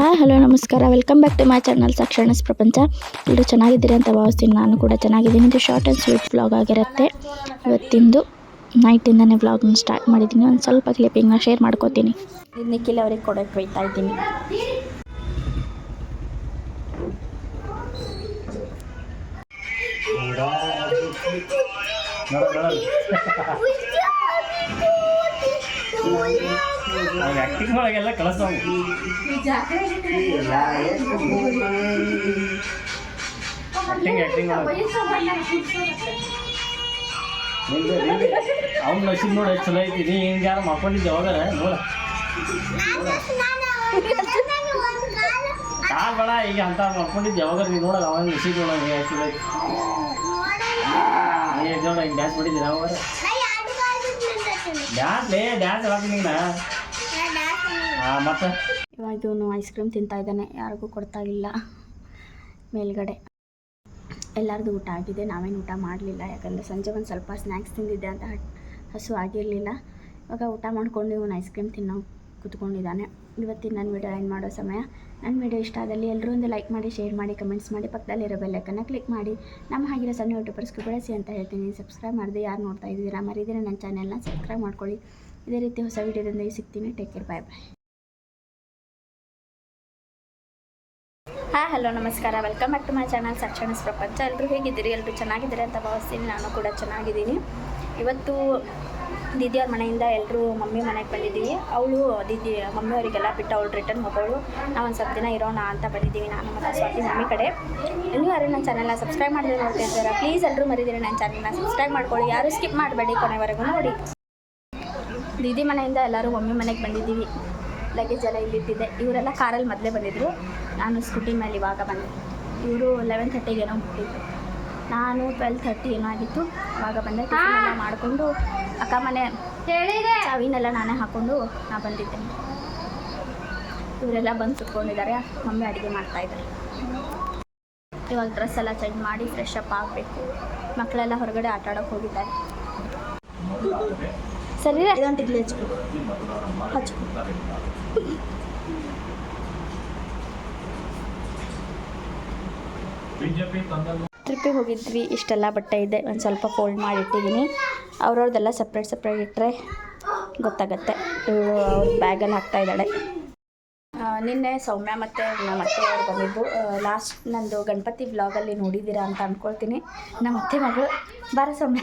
Hi hello ನಮಸ್ಕಾರ. Welcome back to my channel ಸಾಕ್ಷಣಸ್ ಪ್ರಪಂಚ ಎಲ್ಲರೂ ಚೆನ್ನಾಗಿದ್ದೀರಿ ಅಂತ ಭಾವಿಸ್ತೀನಿ. ನಾನು ಕೂಡ ಚೆನ್ನಾಗಿದ್ದೀನಿ. ಇದು ಶಾರ್ಟ್ ಆ್ಯಂಡ್ ಸ್ವೀಟ್ ಬ್ಲಾಗ್ ಆಗಿರುತ್ತೆ. ಇವತ್ತಿಂದು ನೈಟಿಂದನೇ ವ್ಲಾಗ್ನ ಸ್ಟಾರ್ಟ್ ಮಾಡಿದ್ದೀನಿ. ಒಂದು ಸ್ವಲ್ಪ ಕ್ಲಿಪ್ಪಿಂಗ್ನ ಶೇರ್ ಮಾಡ್ಕೋತೀನಿ. ನಿಖಿಲ್ ಅವ್ರಿಗೆ ಕೊಡೋಕ್ಕೆ ಬೈತಾ ಇದ್ದೀನಿ. ಆಕ್ಟಿಂಗ್ ಒಳಗೆಲ್ಲ ಕಳಿಸ್ತಾವ ಆಕ್ಟಿಂಗ್ ಆಕ್ಟಿಂಗ್ ಅವ್ನ ನಸೀಬ್ ನೋಡಿ ಚಲೋ ಐತಿ. ನೀ ಹಿಂಗೆ ಯಾರು ಮಾಡ್ಕೊಂಡಿದ್ದೆ ಯಾವಾಗಾರ ನೋಡ. ಕಾಲ್ ಬೇಡ ಈಗ ಅಂತ ಮಾಡ್ಕೊಂಡಿದ್ದೆ ಯಾವಾಗ ನೀ ನೋಡಲ್ಲ ಅವನ ನಸೀಬ್ ನೋಡ ಎಷ್ಟು ಚಲೋ ಐತಿ. ನೀ ನೋಡ ಹಿಂಗೆ ಡ್ಯಾನ್ಸ್ ಮಾಡಿದ್ದೀನಿ ಯಾವಾಗಾರ ಡ್ಯಾನ್ಸ್ ಲೇ ಡ್ಯಾನ್ಸ್ ಹೇಳ್ತೀನಿ ನಾ? ಇವಾಗ ಐಸ್ ಕ್ರೀಮ್ ತಿಂತಾ ಇದ್ದಾನೆ. ಯಾರಿಗೂ ಕೊಡ್ತಾ ಇಲ್ಲ. ಮೇಲ್ಗಡೆ. ಎಲ್ಲರದು ಊಟ ಆಗಿದೆ. ನಾವೇನು ಊಟ ಮಾಡಲಿಲ್ಲ. ಯಾಕಂದರೆ ಸಂಜೆ ಒಂದು ಸ್ವಲ್ಪ ಸ್ನ್ಯಾಕ್ಸ್ ತಿಂದಿದ್ದೆ ಅಂತ ಹಸು ಆಗಿರಲಿಲ್ಲ. ಇವಾಗ ಊಟ ಮಾಡ್ಕೊಂಡು ಇವನು ಐಸ್ ಕ್ರೀಮ್ ತಿನ್ನೋ ಕೂತ್ಕೊಂಡಿದ್ದಾನೆ. ಇವತ್ತಿನ ನನ್ನ ವಿಡಿಯೋ ಏನು ಮಾಡೋ ಸಮಯ? ನನ್ನ ವಿಡಿಯೋ ಇಷ್ಟ ಆದಲ್ಲಿ ಎಲ್ಲರೂ ಒಂದು ಲೈಕ್ ಮಾಡಿ ಶೇರ್ ಮಾಡಿ ಕಮೆಂಟ್ಸ್ ಮಾಡಿ ಪಕ್ಕದಲ್ಲಿರೋ ಬೆಲ್ಲಕ್ಕನ್ನು ಕ್ಲಿಕ್ ಮಾಡಿ. ನಮ್ಮ ಹಾಗಿರೋ ಸಣ್ಣ ಯೂಟ್ಯೂಬರ್ಸ್ಗೂ ಬಳಸಿ ಅಂತ ಹೇಳ್ತೀನಿ. ಸಬ್ಸ್ಕ್ರೈಬ್ ಮಾಡಿದೆ ಯಾರು ನೋಡ್ತಾ ಇದ್ದೀರಾ, ಮರಿದಿರ ನನ್ನ ಚಾನೆಲ್ನ ಸಬ್ಸ್ಕ್ರೈಬ್ ಮಾಡ್ಕೊಳ್ಳಿ. ಇದೇ ರೀತಿ ಹೊಸ ವಿಡಿಯೋದಿಂದ ಸಿಗ್ತೀನಿ. Take care bye bye hi, hello, ನಮಸ್ಕಾರ. Welcome back to my channel ಸಕ್ಷಣಸ್ ಪ್ರಪಂಚ ಎಲ್ಲರೂ ಹೇಗಿದ್ದೀರಿ? ಎಲ್ಲರೂ ಚೆನ್ನಾಗಿದ್ದೀರಿ ಅಂತ ಭಾವಿಸ್ತೀನಿ. ನಾನು ಕೂಡ ಚೆನ್ನಾಗಿದ್ದೀನಿ. ಇವತ್ತು ದೀದಿ ಅವ್ರ ಮನೆಯಿಂದ ಎಲ್ಲರೂ ಮಮ್ಮಿ ಮನೆಗೆ ಬಂದಿದ್ದೀವಿ. ಅವಳು ದೀದಿ ಮಮ್ಮಿಯವರಿಗೆಲ್ಲ ಬಿಟ್ಟು ಅವಳು ರಿಟರ್ನ್ ಹೋಗೋಳು. ನಾವು ಒಂದು ಸ್ವಲ್ಪ ದಿನ ಇರೋಣ ಅಂತ ಬಂದಿದ್ದೀವಿ. ನಾನು ಮತ್ತು ಸ್ವಾತಿ ಮಮ್ಮಿ ಕಡೆ. ಇನ್ನೂ ಯಾರು ನನ್ನ ಚಾನಲ್ನ ಸಬ್ಸ್ಕ್ರೈಬ್ ಮಾಡಿದ್ರೆ ನೋಡ್ತಾ ಇದ್ದಾರೆ ಪ್ಲೀಸ್ ಎಲ್ಲರೂ ಮರಿದಿರಿ ನನ್ನ ಚಾನಲ್ನ ಸಬ್ಸ್ಕ್ರೈಬ್ ಮಾಡ್ಕೊಳ್ಳಿ. ಯಾರು ಸ್ಕಿಪ್ ಮಾಡಬೇಡಿ ಕೊನೆವರೆಗೂ ನೋಡಿ. ದೀದಿ ಮನೆಯಿಂದ ಎಲ್ಲರೂ ಮಮ್ಮಿ ಮನೆಗೆ ಬಂದಿದ್ದೀವಿ. ಲಗೇಜ್ ಎಲ್ಲ ಇಲ್ಲಿಟ್ಟಿದ್ದೆ ಇವರೆಲ್ಲ ಕಾರಲ್ಲಿ ಮೊದಲೇ ಬಂದಿದ್ದರು ನಾನು ಸ್ಕೂಟಿ ಮೇಲೆ ಇವಾಗ ಬಂದೆ. ಇವರು ಲೆವೆನ್ ಥರ್ಟಿಗೆ ಏನೋ ಮುಟ್ಟಿದ್ರು. ನಾನು ಟ್ವೆಲ್ ಥರ್ಟಿ ಏನೋ ಆಗಿತ್ತು. ಇವಾಗ ಬಂದೆ. ಮಾಡಿಕೊಂಡು ಅಕ್ಕ ಮನೆ ಅವಿನೆಲ್ಲ ನಾನೇ ಹಾಕ್ಕೊಂಡು ನಾ ಬಂದಿದ್ದೆ. ಇವರೆಲ್ಲ ಬಂದು ಸುಟ್ಕೊಂಡಿದ್ದಾರೆ ಮಮ್ಮಿ ಅಡುಗೆ ಮಾಡ್ತಾಯಿದ್ದಾರೆ ಇವಾಗ ಡ್ರೆಸ್ ಎಲ್ಲ ಚೇಂಜ್ ಮಾಡಿ ಫ್ರೆಶ್ ಅಪ್ ಆಗಬೇಕು. ಮಕ್ಕಳೆಲ್ಲ ಹೊರಗಡೆ ಆಟ ಆಡೋಕೆ ಹೋಗಿದ್ದಾರೆ. ಸರಿ ಇದೊಂದು ಇಡ್ಲಿ ಹಚ್ಕೊ. ಹಚ್ಕೊ. ಟ್ರಿಪ್ಪಿಗೆ ಹೋಗಿದ್ವಿ ಇಷ್ಟೆಲ್ಲ ಬಟ್ಟೆ ಇದೆ ಒಂದು ಸ್ವಲ್ಪ ಫೋಲ್ಡ್ ಮಾಡಿ ಇಟ್ಟಿದ್ದೀನಿ ಅವ್ರವ್ರದ್ದೆಲ್ಲ ಸಪ್ರೇಟ್ ಸಪ್ರೇಟ್ ಇಟ್ಟರೆ ಗೊತ್ತಾಗತ್ತೆ. ಇವಳು ಅವ್ರ ಬ್ಯಾಗಲ್ಲಿ ಹಾಕ್ತಾ ಇದ್ದಾಳೆ. ನಿನ್ನೆ ಸೌಮ್ಯ ಮತ್ತು ನಮ್ಮ ಅತ್ತೆ ಅವ್ರು ಬಂದಿದ್ದು. ಲಾಸ್ಟ್ ನಂದು ಗಣಪತಿ ಬ್ಲಾಗಲ್ಲಿ ನೋಡಿದ್ದೀರಾ ಅಂತ ಅಂದ್ಕೊಳ್ತೀನಿ ನಮ್ಮ ಅತ್ತೆ ಮಗಳು. ಬಾರ ಸೌಮ್ಯ.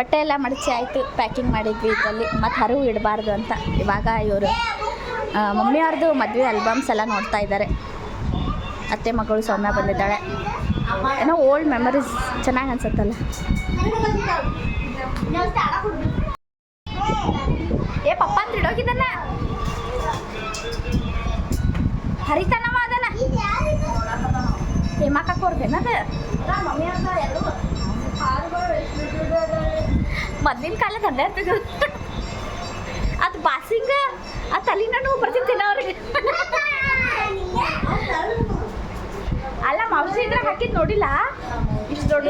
ಬಟ್ಟೆ ಎಲ್ಲ ಮಡಚಿ ಆಯಿತು ಪ್ಯಾಕಿಂಗ್ ಮಾಡಿದ್ವಿ ಇದರಲ್ಲಿ, ಮತ್ತು ಹರಿವು ಇಡಬಾರ್ದು ಅಂತ. ಇವಾಗ ಇವರು ಮಮ್ಮಿಯವ್ರದ್ದು ಮದುವೆ ಆಲ್ಬಮ್ಸ್ ಎಲ್ಲ ನೋಡ್ತಾ ಇದ್ದಾರೆ ಅತ್ತೆ ಮಗಳು ಸೌಮ್ಯ ಬಂದಿದ್ದಾಳೆ. ಏನೋ ಓಲ್ಡ್ ಮೆಮರೀಸ್ ಚೆನ್ನಾಗಿ ಅನ್ಸುತ್ತಲ್ಲ. ಏ, ಪಪ್ಪ ಅಂತ ಇಡೋಗಿದ್ದಾನ. ಹರಿತಾನವ ಅದನ್ನ. ಹೇಮಾಕವ್ರದ್ದೇನದ ಮೊದ್ಲಿನ ಕಾಲದ ಅದೇ ಇರ್ತಿದ್ರು ಅದು ಬಾಸಿಂಗ, ಆ ತಲೆನ ನೋವು ಬರ್ತಿತ್ತೇನ ಅವ್ರಿಗೆ ಅಲ್ಲ ಮಾಂಸ ಇದ್ರೆ ಹಾಕಿದ್ ನೋಡಿಲ್ಲ? ಇಷ್ಟು ದೊಡ್ಡ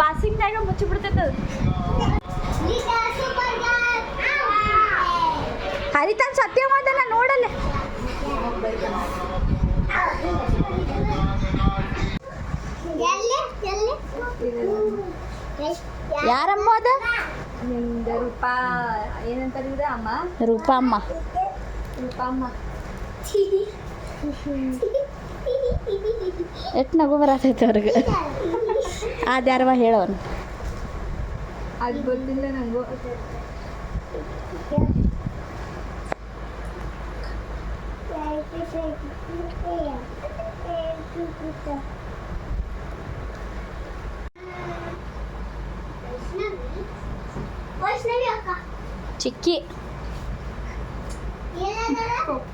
ಬಾಸಿಂಗ್ದಾಗ ಮುಚ್ಚಿ ಬಿಡ್ತೈತೆ ಹರಿತನ್ ಸತ್ಯವಾದನ ಸತ್ಯ ಮಾದನ ನೋಡಲ್ಲ. ಯಾರಮ್ಮ ಅದ? ನಿಮ್ದು ರೂಪಾ ಏನಂತಾರೆ ಇವ್ರು ಅಮ್ಮ? ರೂಪಾ ಅಮ್ಮ ರೂಪಾ ಅಮ್ಮ ಎಷ್ಟು ನಗು ಬರತೈತೆ ಅವ್ರಿಗೆ? ಅದ್ಯಾರವ ಹೇಳೋನು? ಅದು ಗೊತ್ತಿಲ್ಲ ನಂಗೂ. ಚಿಕ್ಕಿ ಪಪ್ಪ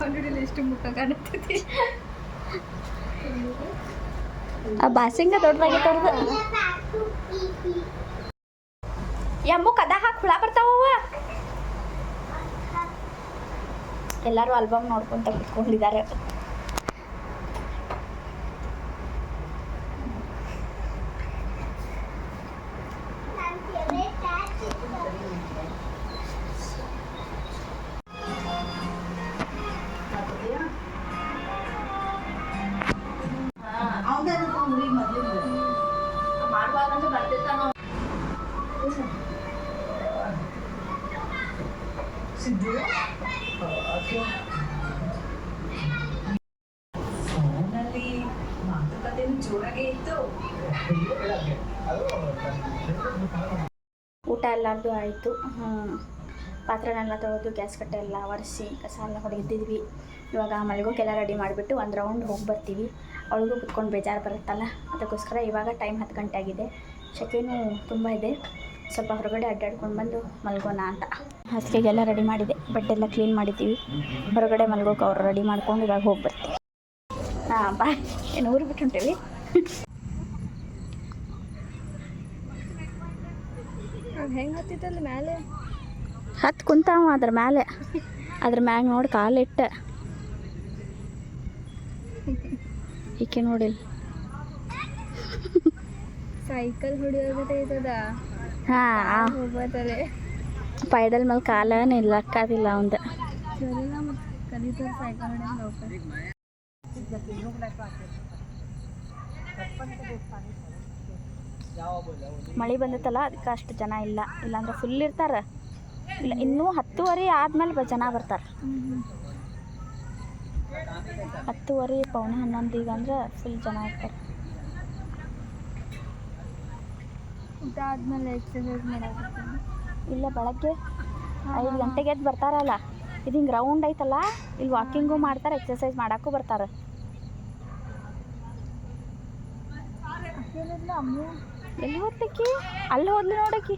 ನೋಡಿಲ್ಲ ಎಷ್ಟು ಮುಖ ಕಾಣುತ್ತದೆ ಆ ಬಾಸಿಂಗ ದೊಡ್ಡದಾಗೈತೆ ಅವ್ರದ್ದು ಎಮ್ಮು ಕದ ಹಾಕಿ ಹುಳ ಬರ್ತಾವವ ಎಲ್ಲರೂ ಆಲ್ಬಮ್ ನೋಡ್ಕೊಂತ ಕುತ್ಕೊಂಡಿದ್ದಾರೆ. ಫೋನಲ್ಲಿ ಮಾತುಕತೆನೂ ಜೋರಾಗೇ ಇತ್ತು. ಊಟ ಎಲ್ಲರದು ಆಯಿತು. ಪಾತ್ರೆನೆಲ್ಲ ತೊಳೆದು ಗ್ಯಾಸ್ ಕಟ್ಟೆ ಎಲ್ಲ ಒರೆಸಿ ಕಸ ಎಲ್ಲ ಹೊಡೆದಿದ್ವಿ ಇವಾಗ ಮಲ್ಗೋಕೆಲ್ಲ ರೆಡಿ ಮಾಡಿಬಿಟ್ಟು ಒಂದು ರೌಂಡ್ ಹೋಗಿ ಬರ್ತೀವಿ. ಅವಳಿಗೂ ಕುತ್ಕೊಂಡು ಬೇಜಾರು ಬರುತ್ತಲ್ಲ ಅದಕ್ಕೋಸ್ಕರ ಇವಾಗ ಟೈಮ್ ಹತ್ತು ಗಂಟೆ ಆಗಿದೆ. ಶೆಕೆನೂ ತುಂಬ ಇದೆ. ಸ್ವಲ್ಪ ಹೊರಗಡೆ ಅಡ್ಡಾಡ್ಕೊಂಡು ಬಂದು ಮಲ್ಗೋಣ ಅಂತ. ಹಾಸಿಗೆಗೆಲ್ಲ ರೆಡಿ ಮಾಡಿದೆ. ಬಟ್ಟೆ ಎಲ್ಲ ಕ್ಲೀನ್ ಮಾಡಿದ್ದೀವಿ. ಹೊರಗಡೆ ಮಲ್ಗೋಕೆ ಅವ್ರು ರೆಡಿ ಮಾಡ್ಕೊಂಡು ಇವಾಗ ಹೋಗಿ ಬರ್ತೀವಿ. ಹಾಂ ಬಾ ಏನು ಊರು ಬಿಟ್ಟು ಹೊಂಟೇವಿ? ಹೆಂಗೆ ಹತ್ತಿತ್ತಲ್ಲ ಮೇಲೆ ಹತ್ತು ಕುಂತಾವ ಅದ್ರ ಮೇಲೆ ಅದ್ರ ಮ್ಯಾಗ ನೋಡಿ ಕಾಲಿಟ್ಟ ಈಕೆ ನೋಡಿಲ್ಲ. ಸೈಕಲ್ ಹೊಡಿಯೋದೈತದ ಹಾಂ. ಪೈಡಲ್ ಮೇಲೆ ಕಾಲ ನಿಲ್ಲಕ್ಕಾದಿಲ್ಲ ಅವಂದ. ಮಳಿ ಬಂದತ್ತಲ್ಲ ಅದಕ್ಕೆ ಅಷ್ಟು ಜನ ಇಲ್ಲ. ಇಲ್ಲಾಂದ್ರೆ ಫುಲ್ ಇರ್ತಾರೆ. ಇಲ್ಲ ಇನ್ನೂ ಹತ್ತುವರೆ ಆದ್ಮೇಲೆ ಜನ ಬರ್ತಾರೆ. ಹತ್ತುವರೆ ಪೌನೆ ಹನ್ನೊಂದು ಈಗ ಅಂದ್ರೆ ಫುಲ್ ಜನ ಇರ್ತಾರೆ. ಊಟ ಆದ್ಮೇಲೆ ಎಕ್ಸರ್ಸೈಸ್ ಮಾಡೋದು ಇಲ್ಲ ಬೆಳಗ್ಗೆ ಐದು ಗಂಟೆಗೆ ಎದ್ದು ಬರ್ತಾರಲ್ಲ ಇದು ಹಿಂಗೆ ರೌಂಡ್ ಐತಲ್ಲ ಇಲ್ಲಿ ವಾಕಿಂಗು ಮಾಡ್ತಾರೆ ಎಕ್ಸರ್ಸೈಸ್ ಮಾಡೋಕ್ಕೂ ಬರ್ತಾರೆ. ಎಲ್ಲಿ ಹೋಗ್ಲಿಕ್ಕಿ ಅಲ್ಲಿ ಹೋದ್ಲಿ ನೋಡಕ್ಕಿ.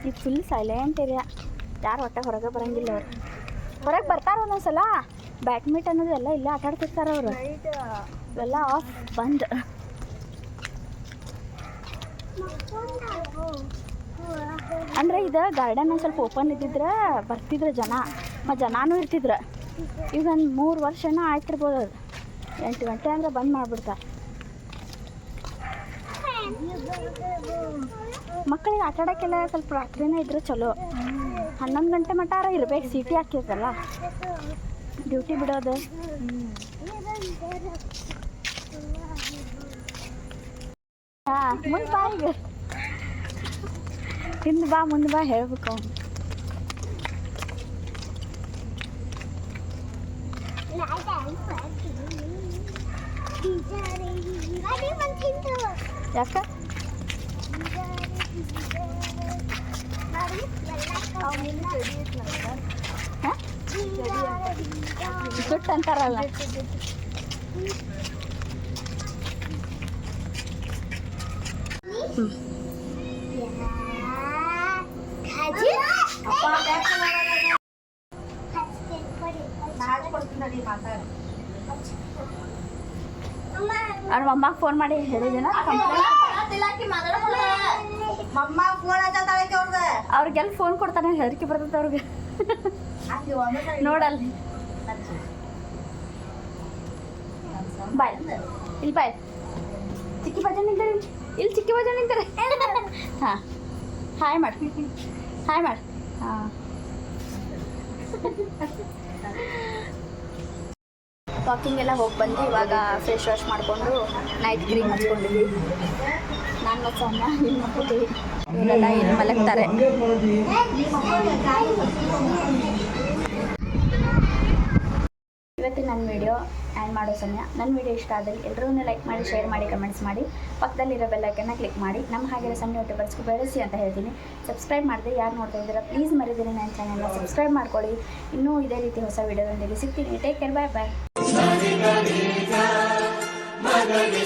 ಇದು ಫುಲ್ ಸೈಲೆಂಟ್ ಏರಿಯಾ ಯಾರು ಹೊಟ್ಟೆ ಹೊರಗೆ ಬರಂಗಿಲ್ಲ ಅವ್ರು. ಹೊರಗೆ ಬರ್ತಾರ ಒಂದೊಂದ್ಸಲ. ಬ್ಯಾಡ್ಮಿಂಟನ್ ಅನ್ನೋದು ಎಲ್ಲ ಇಲ್ಲೇ ಆಟ ಆಡ್ತಿರ್ತಾರೆ ಅವರು. ಎಲ್ಲ ಆಫ್ ಬಂದ್. ಅಂದ್ರೆ ಇದು ಗಾರ್ಡನ್ ಸ್ವಲ್ಪ ಓಪನ್ ಇದ್ದಿದ್ರೆ ಬರ್ತಿದ್ರು ಜನ. ಮತ್ತು ಜನನೂ ಇರ್ತಿದ್ರು. ಈಗ ಒಂದು ಮೂರು ವರ್ಷನ ಆಯ್ತಿರ್ಬೋದು ಅದು. ಎಂಟು ಗಂಟೆ ಅಂದ್ರೆ ಬಂದ್ ಮಾಡಿಬಿಡ್ತಾರೆ ಮಕ್ಕಳಿಗೆ ಆಟ ಆಡೋಕ್ಕೆಲ್ಲ ಸ್ವಲ್ಪ ರಾತ್ರಿನೇ ಇದ್ರೆ ಚಲೋ. ಹನ್ನೊಂದು ಗಂಟೆ ಮಟ್ಟಾರ ಇರ್ಬೇಕು, ಸಿಟಿ ಹಾಕಿರ್ತಲ್ಲ ಡ್ಯೂಟಿ ಬಿಡೋದು. ಹಾಂ, ಮುಂದೆ ಬಾ ಈಗ ಹಿಂದೆ ಬಾ ಮುಂದೆ ಬಾ ಹೇಳ್ಬೇಕು. ಅವ್ನು ಯಾಕ ಅಂತಾರಲ್ಲ. ಅವ್ರ ಮಮ್ಮಗೆ ಫೋನ್ ಮಾಡಿ ಹೇಳಿದೇನ ಅವ್ರಿಗೆಲ್ಲ ಫೋನ್ ಕೊಡ್ತಾನೆ ಹೆದರಿಕೆ ಬರ್ತೈತೆ ಅವ್ರಿಗೆ. ನೋಡಲ್ಲ. ಬಾಯ್. ಇಲ್ಲಿ ಬಾಯ್. ಚಿಕ್ಕಿ ಬಜಾರ್ ನಿಂತಾರೆ. ಇಲ್ಲಿ ಚಿಕ್ಕಿ ಬಜಾರ್ ನಿಂತಾರೆ. ಹಾಂ. ಹಾಯ್ ಮಾಡಿ. ಹಾಯ್ ಮಾಡಿ. ಹಾಂ. ವಾಕಿಂಗ್ ಎಲ್ಲ ಹೋಗಿ ಬಂದು ಇವಾಗ ಫೇಸ್ ವಾಶ್ ಮಾಡಿಕೊಂಡು ನೈಟ್ ಕ್ರೀಮ್ ಹಚ್ಕೊಂಡಿದ್ವಿ. ನಾನು ಮತ್ತು ಸಣ್ಣ ನಿಮ್ಮ ಮಾಡ್ಕೊತೀವಿ ಇವರೆಲ್ಲ ಏನು ಮಲಗ್ತಾರೆ? ಇವತ್ತಿನ ನನ್ನ ವಿಡಿಯೋ ಆ್ಯಡ್ ಮಾಡೋ ಸಮಯ. ನನ್ನ ವಿಡಿಯೋ ಇಷ್ಟ ಆದರೆ ಎಲ್ಲರೂ ಲೈಕ್ ಮಾಡಿ ಶೇರ್ ಮಾಡಿ ಕಮೆಂಟ್ಸ್ ಮಾಡಿ. ಪಕ್ಕದಲ್ಲಿರೋ ಬೆಲ್ಲೈಕನ್ನ ಕ್ಲಿಕ್ ಮಾಡಿ. ನಮ್ಮ ಹಾಗೆ ಸಣ್ಣ ಯೂಟ್ಯೂಬರ್ಸ್ಗೂ ಬೆಳೆಸಿ ಅಂತ ಹೇಳ್ತೀನಿ. ಸಬ್ಸ್ಕ್ರೈಬ್ ಮಾಡಿದೆ, ಯಾರು ನೋಡ್ತಾ ಇದ್ದೀರಾ ಪ್ಲೀಸ್ ಮರಿದಿರಿ ನನ್ನ ಚಾನಲ್ನ ಸಬ್ಸ್ಕ್ರೈಬ್ ಮಾಡ್ಕೊಳ್ಳಿ. ಇನ್ನೂ ಇದೇ ರೀತಿ ಹೊಸ ವಿಡಿಯೋದೊಂದಿಗೆ ಸಿಗ್ತೀನಿ. ಟೇಕ್ ಕೇರ್ ಬಾಯ್ ಬಾಯ್ సరి గరి గ మగలి